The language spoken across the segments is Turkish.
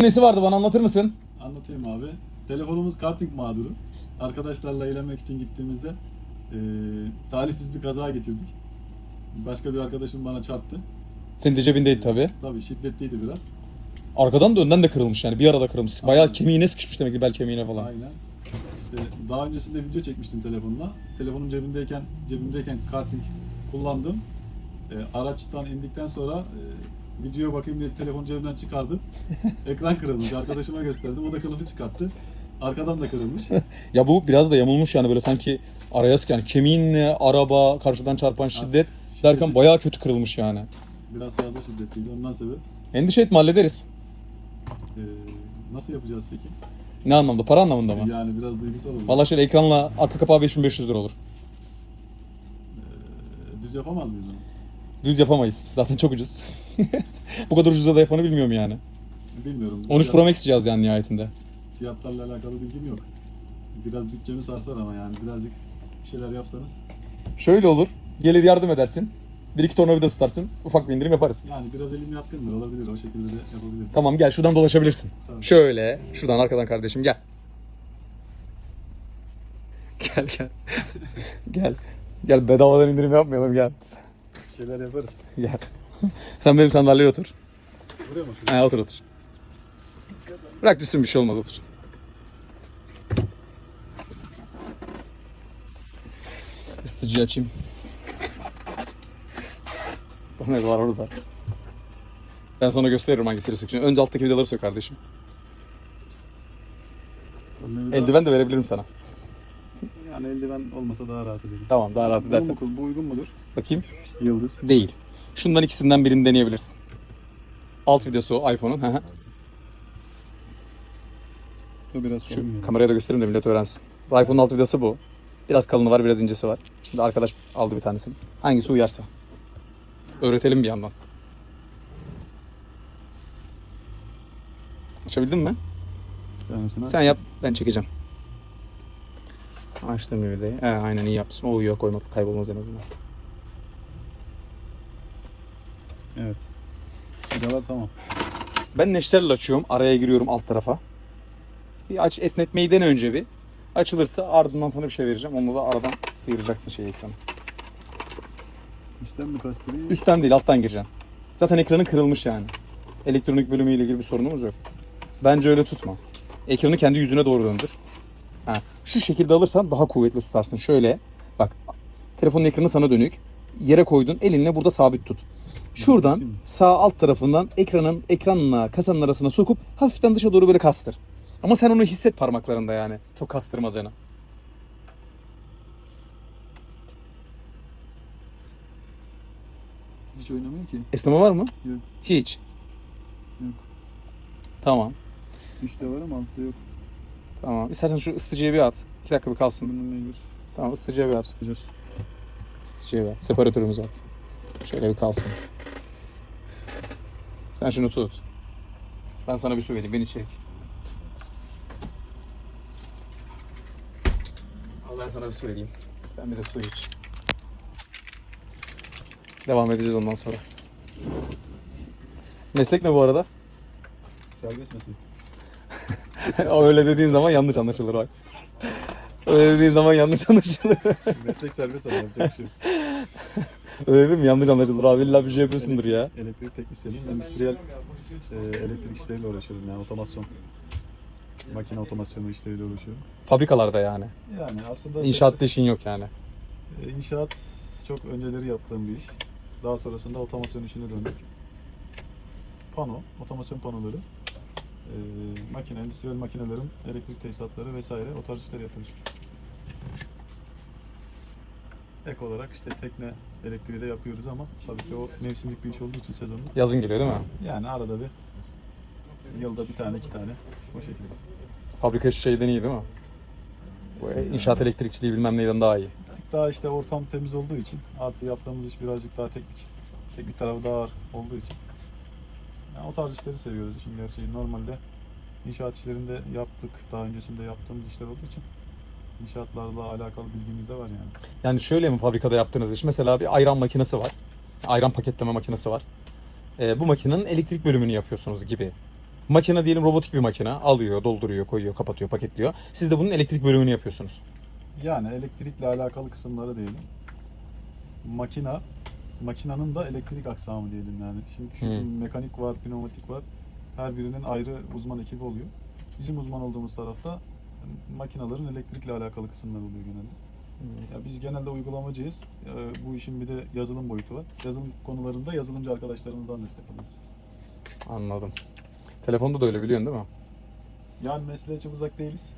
Nesi vardı bana anlatır mısın? Anlatayım abi. Telefonumuz karting mağduru. Arkadaşlarla eğlenmek için gittiğimizde eee talihsiz bir kaza geçirdik. Başka bir arkadaşım bana çarptı. Senin de cebindeydi tabii. Tabii şiddetliydi biraz. Arkadan da önden de kırılmış yani bir arada kırılmış. Bayağı Aynen. kemiğine sıkışmış demek ki bel kemiğine falan. Aynen. İşte daha öncesinde video çekmiştim telefonla. Telefonum cebimdeyken cebimdeyken karting kullandım. Eee, araçtan indikten sonra eee videoya bakayım diye telefonu cebimden çıkardım. Ekran kırılmış. Arkadaşıma gösterdim. O da kılıfı çıkarttı. Arkadan da kırılmış. Ya bu biraz da yamulmuş yani böyle sanki araya yani kemiğinle araba karşıdan çarpan şiddet derken bayağı kötü kırılmış yani. Biraz fazla şiddetliydi. Ondan sebep. Endişe etme hallederiz. Eee, nasıl yapacağız peki? Ne anlamda? Para anlamında mı? Yani biraz duygusal olur. Valla şöyle ekranla arka kapağı 5500 lira olur. Eee, düz yapamaz mıyız onu? Düz yapamayız. Zaten çok ucuz. Bu kadar ucuza da yapanı bilmiyorum yani. Bilmiyorum. 13 Biraz Pro Max diyeceğiz yani nihayetinde. Fiyatlarla alakalı bilgim yok. Biraz bütçemi sarsar ama yani birazcık bir şeyler yapsanız. Şöyle olur. Gelir yardım edersin. Bir iki tornavida tutarsın. Ufak bir indirim yaparız. Yani biraz elim yatkındır olabilir o şekilde de yapabiliriz. Tamam gel şuradan dolaşabilirsin. Tamam. Şöyle. Şuradan arkadan kardeşim gel. Gel gel. gel. Gel bedavadan indirim yapmayalım gel. Bir şeyler yaparız. Gel. Sen benim sandalyeye otur. Buraya mı? Ha, otur otur. Bırak düşsün bir şey olmaz otur. Isıtıcıyı açayım. Ne var orada? Ben sana gösteririm hangisiyle sökeceğim. Önce alttaki vidaları sök kardeşim. Eldiven de verebilirim sana. Yani eldiven olmasa daha rahat ederim. Tamam daha rahat Bu, edersen. mu- bu uygun mudur? Bakayım. Yıldız. Değil. Şundan ikisinden birini deneyebilirsin. Alt videosu iPhone'un. Bu biraz Şu kameraya da göstereyim de millet öğrensin. İPhone'un alt vidası bu. Biraz kalını var, biraz incesi var. Şimdi arkadaş aldı bir tanesini. Hangisi uyarsa. Öğretelim bir yandan. Açabildin mi? Sen yap, ben çekeceğim. Açtım bir vidayı. He, aynen iyi yapmışsın. O uyuyor koymak kaybolmaz en azından. Evet. Vidalar tamam. Ben neşterle açıyorum. Araya giriyorum alt tarafa. Bir aç esnetmeyi dene önce bir. Açılırsa ardından sana bir şey vereceğim. Onunla da aradan sıyıracaksın şey ekranı. İşten mi kastırıyor? Üstten değil alttan gireceksin. Zaten ekranı kırılmış yani. Elektronik bölümüyle ilgili bir sorunumuz yok. Bence öyle tutma. Ekranı kendi yüzüne doğru döndür. Ha, şu şekilde alırsan daha kuvvetli tutarsın. Şöyle bak telefonun ekranı sana dönük. Yere koydun elinle burada sabit tut. Şuradan sağ alt tarafından ekranın ekranla kasanın arasına sokup hafiften dışa doğru böyle kastır. Ama sen onu hisset parmaklarında yani. Çok kastırmadığını. Hiç oynamıyor ki. Esneme var mı? Yok. Hiç. Yok. Tamam. Üstte var ama altta yok. Tamam. İstersen şu ısıtıcıya bir at. İki dakika bir kalsın. Bunun mecbur. Tamam ısıtıcıya bir at. Isıtıcıya bir at. Separatörümüzü at. Şöyle bir kalsın. Sen şunu tut. Ben sana bir su vereyim. Beni çek. Al ben sana bir su vereyim. Sen bir de su iç. Devam edeceğiz ondan sonra. Meslek ne bu arada? Serbest meslek. o öyle dediğin zaman yanlış anlaşılır bak. Öyle dediğin zaman yanlış anlaşılır. meslek serbest ama yapacak bir şey. öyle dedim mi yanlış anlaşılır abi illa bir şey yapıyorsundur ya. Elektrik teknisyeniyim. Endüstriyel e, elektrik işleriyle uğraşıyorum yani otomasyon. Makine otomasyonu işleriyle uğraşıyorum. Fabrikalarda yani. Yani aslında İnşaatta işin yok yani. E, inşaat çok önceleri yaptığım bir iş. Daha sonrasında otomasyon işine döndük. Pano, otomasyon panoları, e, makine, endüstriyel makinelerin elektrik tesisatları vesaire o tarz işler yapıyoruz. Ek olarak işte tekne elektriği de yapıyoruz ama tabii ki o mevsimlik bir iş olduğu için sezonda. Yazın geliyor değil mi? Yani arada bir yılda bir tane iki tane o şekilde. Fabrika işi şeyden iyi değil mi? Bu inşaat elektrikçiliği bilmem neyden daha iyi. Bir tık daha işte ortam temiz olduğu için artı yaptığımız iş birazcık daha teknik. Teknik tarafı daha ağır olduğu için. Yani o tarz işleri seviyoruz işin gerçeği. Normalde inşaat işlerinde yaptık. Daha öncesinde yaptığımız işler olduğu için inşaatlarla alakalı bilgimiz de var yani. Yani şöyle mi fabrikada yaptığınız iş? Mesela bir ayran makinesi var. Ayran paketleme makinesi var. Ee, bu makinenin elektrik bölümünü yapıyorsunuz gibi Makine diyelim robotik bir makine. Alıyor, dolduruyor, koyuyor, kapatıyor, paketliyor. Siz de bunun elektrik bölümünü yapıyorsunuz. Yani elektrikle alakalı kısımları diyelim. Makina, makinanın da elektrik aksamı diyelim yani. Şimdi şu Hmm. mekanik var, pneumatik var. Her birinin ayrı uzman ekibi oluyor. Bizim uzman olduğumuz tarafta makinaların elektrikle alakalı kısımlar oluyor genelde. Ya biz genelde uygulamacıyız. Bu işin bir de yazılım boyutu var. Yazılım konularında yazılımcı arkadaşlarımızdan destek alıyoruz. Anladım. Telefonda da öyle biliyorsun değil mi? Yani mesleğe çok uzak değiliz.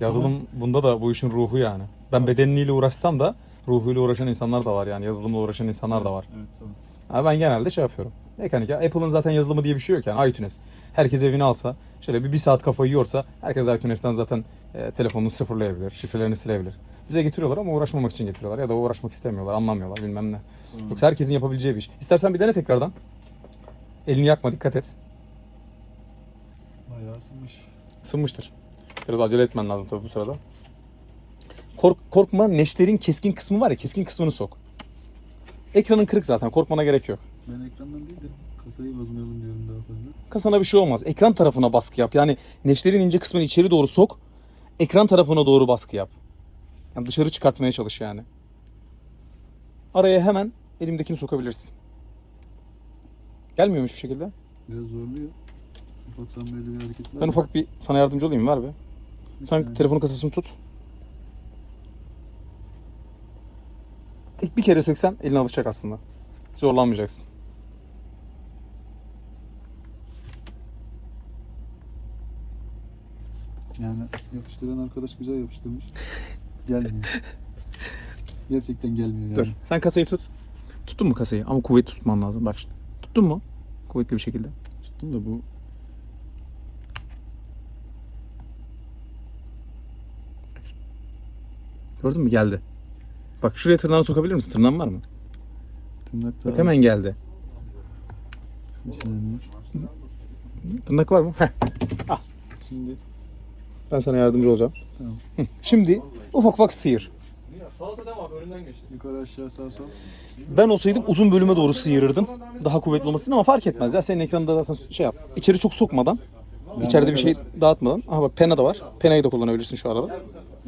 Yazılım bunda da bu işin ruhu yani. Ben bedeniyle uğraşsam da ruhuyla uğraşan insanlar da var yani. Yazılımla uğraşan insanlar da var. Evet, tamam. Ama ben genelde şey yapıyorum. Mekanik ya. Apple'ın zaten yazılımı diye bir şey yok yani. iTunes. Herkes evine alsa, şöyle bir, bir saat kafayı yiyorsa herkes iTunes'ten zaten e, telefonunu sıfırlayabilir, şifrelerini silebilir. Bize getiriyorlar ama uğraşmamak için getiriyorlar ya da uğraşmak istemiyorlar, anlamıyorlar bilmem ne. Tamam. Yoksa herkesin yapabileceği bir iş. İstersen bir dene tekrardan. Elini yakma, dikkat et. Bayağı ısınmış. Isınmıştır. Biraz acele etmen lazım tabii bu sırada. Kork, korkma, neşterin keskin kısmı var ya, keskin kısmını sok. Ekranın kırık zaten, korkmana gerek yok. Ben ekrandan değil de kasayı bozmayalım diyorum daha fazla. Kasana bir şey olmaz. Ekran tarafına baskı yap. Yani neşterin ince kısmını içeri doğru sok. Ekran tarafına doğru baskı yap. Yani dışarı çıkartmaya çalış yani. Araya hemen elimdekini sokabilirsin. Gelmiyormuş bir şekilde. Biraz zorluyor. Ufaktan böyle bir hareket var. Ben ufak bir sana yardımcı olayım? Ver be. Sen saniye. telefonun kasasını tut. Tek bir kere söksen eline alışacak aslında. Zorlanmayacaksın. Yani yapıştıran arkadaş güzel yapıştırmış. Gelmiyor. Gerçekten gelmiyor yani. Dur. Sen kasayı tut. Tuttun mu kasayı? Ama kuvvetli tutman lazım. Bak şimdi. Tuttun mu? Kuvvetli bir şekilde. Tuttum da bu Gördün mü? Geldi. Bak şuraya tırnağını sokabilir misin? Tırnağın var mı? tırnakta Bak hemen geldi. bir saniye. Tırnak var mı? Heh. Şimdi Ben sana yardımcı olacağım. Tamam. Hı. Şimdi ufak ufak sıyır. Salata devam önünden geçti. yukarı aşağı sağ sol. Ben olsaydım uzun bölüme doğru sıyırırdım. Daha kuvvetli olmasını ama fark etmez ya. Senin ekranında zaten şey yap. İçeri çok sokmadan. içeride bir şey dağıtmadan. Aha bak pena da var. Penayı da kullanabilirsin şu arada.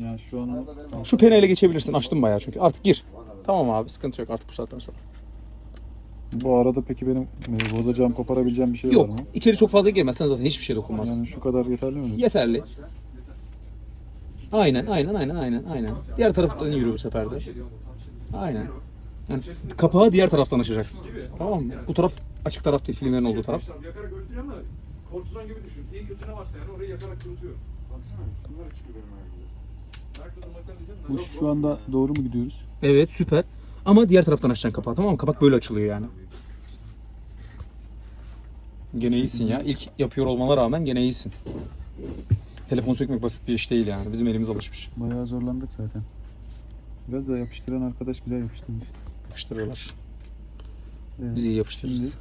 Yani şu an Şu penayla geçebilirsin. Açtım bayağı çünkü. Artık gir. Tamam abi sıkıntı yok artık bu saatten sonra. bu arada peki benim e, bozacağım, koparabileceğim bir şey var Yok. mı? içeri çok fazla girmezsen zaten hiçbir şey dokunmaz. Yani şu kadar yeterli mi? Yeterli. Aynen, aynen, aynen, aynen, aynen. Diğer taraftan yürü bu sefer de. Aynen. Yani kapağı diğer taraftan açacaksın. Tamam mı? Bu taraf açık taraf değil, filmlerin olduğu taraf. Yakarak öğütüyor ama kortizon gibi düşün. İyi kötü ne varsa yani orayı yakarak kurutuyor. Baksana bunlar çıkıyor benim de. Bu şu anda doğru mu gidiyoruz? Evet, süper. Ama diğer taraftan açacaksın kapağı, tamam mı? Kapak böyle açılıyor yani. Gene iyisin ya. İlk yapıyor olmana rağmen gene iyisin. Telefon sökmek basit bir iş değil yani. Bizim elimiz alışmış. Bayağı zorlandık zaten. Biraz da yapıştıran arkadaş güzel yapıştırmış. Yapıştırıyorlar. Evet. Biz iyi yapıştırırız.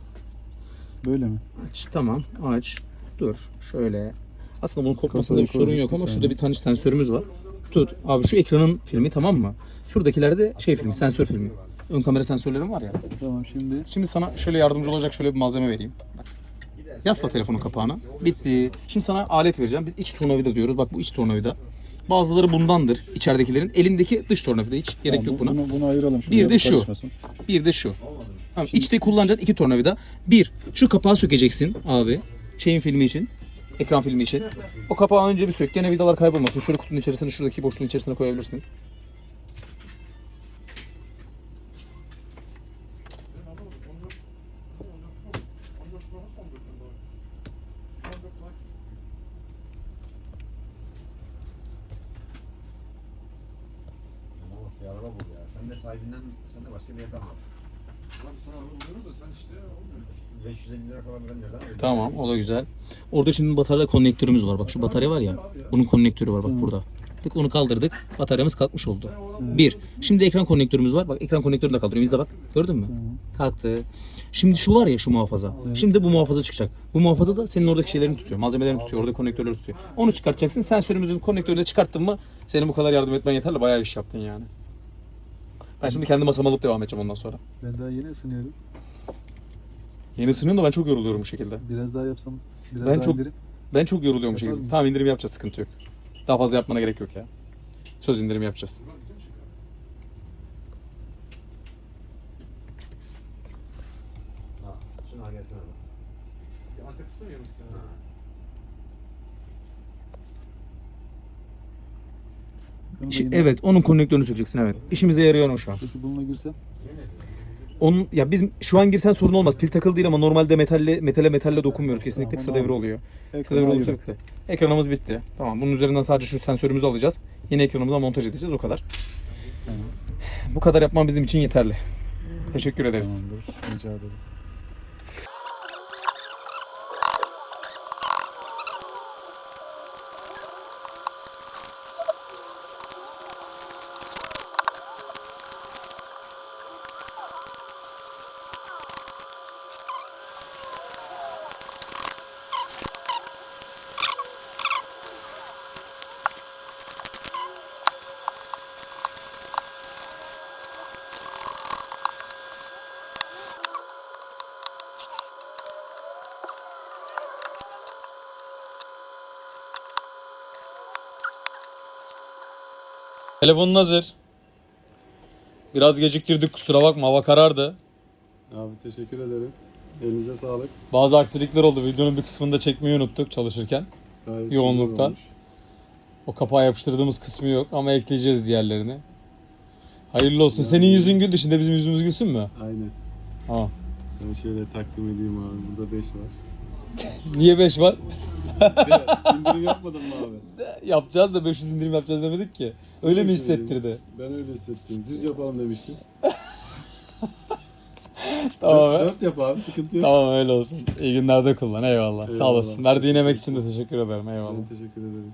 Böyle mi? Aç. Tamam aç. Dur. Şöyle. Aslında bunun kopmasında bir sorun yok ama şurada bir tane sensörümüz var. Tut. Abi şu ekranın filmi tamam mı? Şuradakiler de şey filmi, sensör filmi. Ön kamera sensörlerim var ya. Tamam şimdi Şimdi sana şöyle yardımcı olacak şöyle bir malzeme vereyim. Yasla telefonun kapağına. Bitti. Şimdi sana alet vereceğim. Biz iç tornavida diyoruz. Bak bu iç tornavida. Bazıları bundandır içeridekilerin. Elindeki dış tornavida hiç gerek Tamam, yok buna. Bunu, bunu ayıralım. Bir şuraya de şu. karışmasın. Bir de şu. Tamam, içte kullanacağın iki tornavida. Bir, şu kapağı sökeceksin abi. Şeyin filmi için. Ekran filmi için. O kapağı önce bir sök. Gene vidalar kaybolmasın. Şöyle kutunun içerisine, şuradaki boşluğun içerisine koyabilirsin. Ama bak bir araba bu ya. Sen de sahibinden, sen de başka bir yerden var. Abi sana oluyor da sen işte olmuyor. 550 lira falan veren neden öyle? Tamam, o da güzel. Orada şimdi batarya konnektörümüz var. Bak şu batarya var ya. Bunun konnektörü var bak burada. Tık onu kaldırdık. Bataryamız kalkmış oldu. Bir. Şimdi ekran konnektörümüz var. Bak ekran konnektörünü de kaldırıyorum. İzle bak. Gördün mü? Kalktı. Şimdi şu var ya şu muhafaza. Şimdi bu muhafaza çıkacak. Bu muhafaza da senin oradaki şeylerini tutuyor. Malzemelerini tutuyor. Orada konnektörleri tutuyor. Onu çıkartacaksın. Sensörümüzün konnektörünü de çıkarttın mı senin bu kadar yardım etmen yeterli. Bayağı iş yaptın yani. Ben şimdi kendi masama alıp devam edeceğim ondan sonra. Ben daha yeni ısınıyorum. Yeni ısınıyorum da ben çok yoruluyorum bu şekilde. Biraz daha yapsam. Biraz Ben daha çok indirip. Ben çok yoruluyorum bu şekilde. Yapalım. Tamam indirim yapacağız sıkıntı yok. Daha fazla yapmana gerek yok ya. Söz indirim yapacağız. Ha, gelsene bak. Antep fıstığı mı evet onun konnektörünü sökeceksin evet. İşimize yarıyor o şu an. Peki bununla girsem? Onun ya biz şu an girsen sorun olmaz. Pil takılı değil ama normalde metalle metale metalle dokunmuyoruz. Kesinlikle kısa devre oluyor. Kısa devre olursa bitti. Ekranımız bitti. Tamam bunun üzerinden sadece şu sensörümüzü alacağız. Yeni ekranımıza montaj edeceğiz o kadar. Bu kadar yapmam bizim için yeterli. Teşekkür ederiz. Tamamdır. Rica ederim. Telefonun hazır. Biraz geciktirdik kusura bakma hava karardı. Abi teşekkür ederim. Elinize sağlık. Bazı aksilikler oldu. Videonun bir kısmını da çekmeyi unuttuk çalışırken. Gayet Yoğunluktan. O kapağa yapıştırdığımız kısmı yok ama ekleyeceğiz diğerlerini. Hayırlı olsun. Senin yüzün güldü. Şimdi bizim yüzümüz gülsün mü? Aynen. Tamam. Ben şöyle takdim edeyim abi. Burada 5 var. Niye 5 var? İndirim yapmadın mı abi? Yapacağız da 500 indirim yapacağız demedik ki. Öyle mi hissettirdi? Ben öyle hissettim. Düz yapalım demiştim. Tamam. 4 yap abi sıkıntı yok. Tamam öyle olsun. İyi günlerde kullan. Eyvallah. Sağ Eyvallah. olasın. Verdiğin emek için de teşekkür ederim. Eyvallah. Ben teşekkür ederim.